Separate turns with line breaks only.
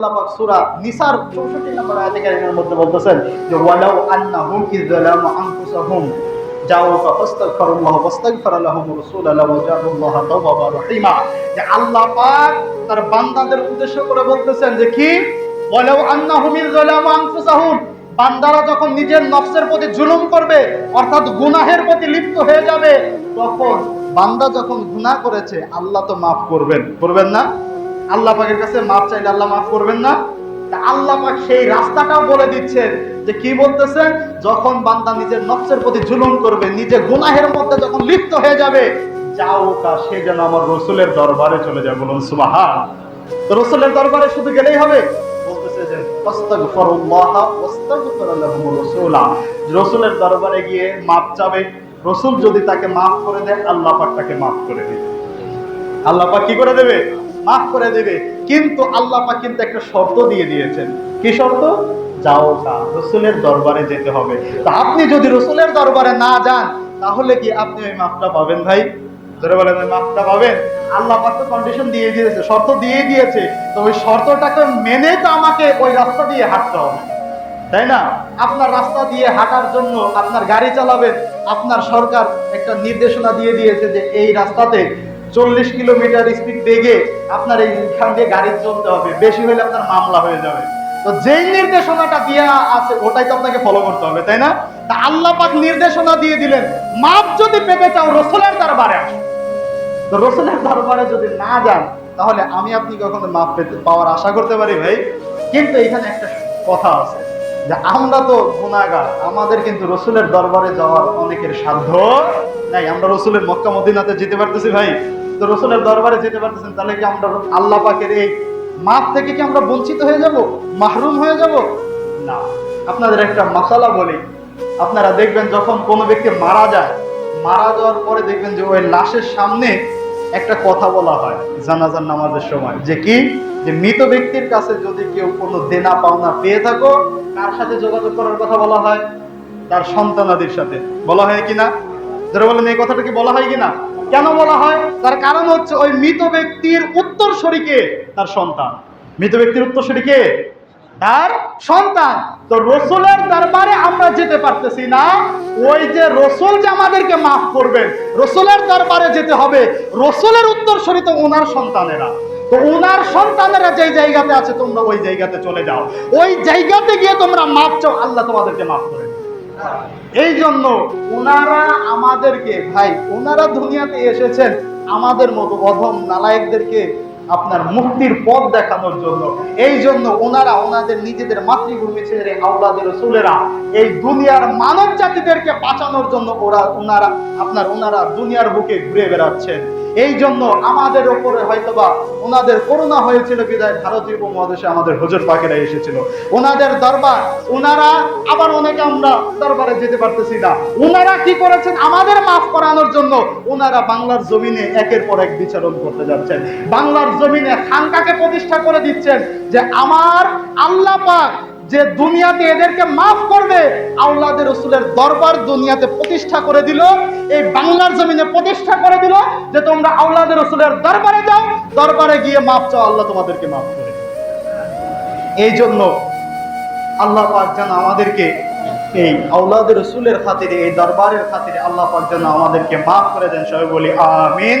আল্লাহ বান্দারা যখন নিজের নফসের প্রতি জুলুম করবে, অর্থাৎ গুনাহের প্রতি লিপ্ত হয়ে যাবে, তখন বান্দা যখন গুনাহ করেছে, আল্লাহ তো মাফ করবেন। করবেন না? আল্লাহ পাকের কাছে মাফ চাইলে আল্লাহ মাফ করবেন না। আল্লাহ পাক সেই রাস্তাটাও বলে দিচ্ছেন যে কি বলতেছেন যখন বান্দা নিজের নফসের প্রতি জুলুম করবে, নিজে গুনাহের মধ্যে যখন লিপ্ত হয়ে যাবে, যাও তা সে যেন আমার রসুলের দরবারে চলে যায় বলুন, সুবাহান। তো রসুলের দরবারে শুধু গেলেই হবে? বলতেছে যে রসুলের দরবারে গিয়ে মাফ চাবে। রসুল যদি তাকে মাফ করে দেয়, আল্লাহ পাক তাকে মাফ করে দেবে। আল্লাহ পাক কি করে দেবে? মাফ করে দেবে। কিন্তু আল্লাহ পাক কিন্তু একটা শর্ত দিয়ে দিয়েছেন। কি শর্ত? যাও তা রসুলের দরবারে যেতে হবে। তা আপনি যদি রসুলের দরবারে না যান, তাহলে কি আপনি ওই মাফটা পাবেন ভাই? ধরে বলেন ওই মাফটা পাবেন? আল্লাহ পাক তো কন্ডিশন দিয়ে দিয়েছে, শর্ত দিয়ে দিয়েছে। তো ওই শর্তটাকে মেনে তো আমাকে ওই রাস্তা দিয়ে হাঁটতে হবে। তাই না? আপনার রাস্তা দিয়ে হাঁটার জন্য আপনার গাড়ি চালাবেন, আপনার সরকার একটা নির্দেশনা দিয়ে দিয়েছে যে এই রাস্তাতে চল্লিশ কিলোমিটার স্পিড বেগে আপনার এইখান দিয়ে গাড়ি চলতে হবে। বেশি হলে আপনার মামলা হয়ে যাবে। তো যেই নির্দেশনাটা দেওয়া আছে, ওটাই তো আপনাকে ফলো করতে হবে, তাই না? তা আল্লাহ পাক নির্দেশনা দিয়ে দিলেন, মাপ যদি পেতে চাও, রসুলের দরবারে আসো। তো রসুলের দরবারে যদি না যান, তাহলে আমি আপনি কখনো মাপ পেতে পাওয়ার আশা করতে পারি ভাই। কিন্তু এখানে একটা কথা আছে, যে আমরা তো গুণাগার আমাদের কিন্তু রসুলের দরবারে যাওয়ার অনেকের সাধ্য নাই। আমরা রসুলের মক্কা মদিনাতে যেতে পারতেছি ভাই। তো রসুলের দরবারে যেতে পারতেছেন, তাহলে কি আমরা আল্লাহ পাকের এই মাপ থেকে কি আমরা বঞ্চিত হয়ে যাব? মাহরুম হয়ে যাব? না। আপনাদের একটা মশালা বলি। আপনারা দেখবেন যখন কোনো ব্যক্তি মারা যায়, মারা যাওয়ার পরে দেখবেন যে ওই লাশের সামনে একটা কথা বলা হয় জানাজার নামাজের সময়। যে কি? যে মৃত ব্যক্তির কাছে যদি কেউ কোনো দেনা পাওনা পেয়ে থাকো, কার সাথে যোগাযোগ করার কথা বলা হয়? তার সন্তানাদির সাথে। বলা হয় কিনা যারা বলেন, এই কথাটা কি বলা হয় কিনা কেন বলা হয়? তার কারণ হচ্ছে ওই মৃত ব্যক্তির উত্তর শরীকে তার সন্তান। মৃত ব্যক্তির উত্তর শরীকে তার সন্তান। তো রসুলের দরবারে আমরা যেতে পারতেছি না। ওই যে রসুল যে আমাদেরকে মাফ করবেন, রসুলের দরবারে যেতে হবে। রসুলের উত্তর তো ওনার সন্তানেরা। তো ওনার সন্তানেরা যেই জায়গাতে আছে, তোমরা ওই জায়গাতে চলে যাও। ওই জায়গাতে গিয়ে তোমরা মাপ চাও, আল্লাহ তোমাদেরকে মাফ করে। এই জন্য ওনারা আমাদেরকে ভাই ওনারা দুনিয়াতে এসেছেন আমাদের মতো অধম নালায়কদেরকে আপনার মুক্তির পথ দেখানোর জন্য। এই জন্য ওনারা ওনাদের নিজেদের মাতৃভূমি ছেড়ে আওলাদের রসুলেরা এই দুনিয়ার মানব জাতিদেরকে বাঁচানোর জন্য ওরা ওনারা আপনার ওনারা দুনিয়ার বুকে ঘুরে বেড়াচ্ছেন। এই জন্য আমাদের ওপরে হয়তোবা ওনাদের করোনা হয়েছিল বিদায়, ভারতীয় উপমহাদেশে আমাদের হুজুর পাকেরা এসেছিল। ওনাদের দরবার, ওনারা আবার অনেকে আমরা দরবারে যেতে পারতেছি না। ওনারা কি করেছেন? আমাদের মাফ করানোর জন্য ওনারা বাংলার জমিনে একের পর এক বিচারণ করতে যাচ্ছেন। বাংলার জমিনে খানকাকে প্রতিষ্ঠা করে দিচ্ছেন? যে আমার আল্লাহ পাক যে দুনিয়াতে এদেরকে মাফ করবে আল্লাহদের রসুলের দরবার দুনিয়াতে প্রতিষ্ঠা করে দিল, এই বাংলার জমিনে প্রতিষ্ঠা করে দিল, যে তোমরা আল্লাহদের রসুলের দরবারে যাও, দরবারে গিয়ে মাফ চাও, আল্লাহ তোমাদেরকে মাফ করে এই জন্য আল্লাহ পাক যেন আমাদেরকে এই আউলাদের রসুলের খাতিরে, এই দরবারের খাতিরে আল্লাহ পাক যেন আমাদেরকে মাফ করে দেন। সবাই বলি, আমিন।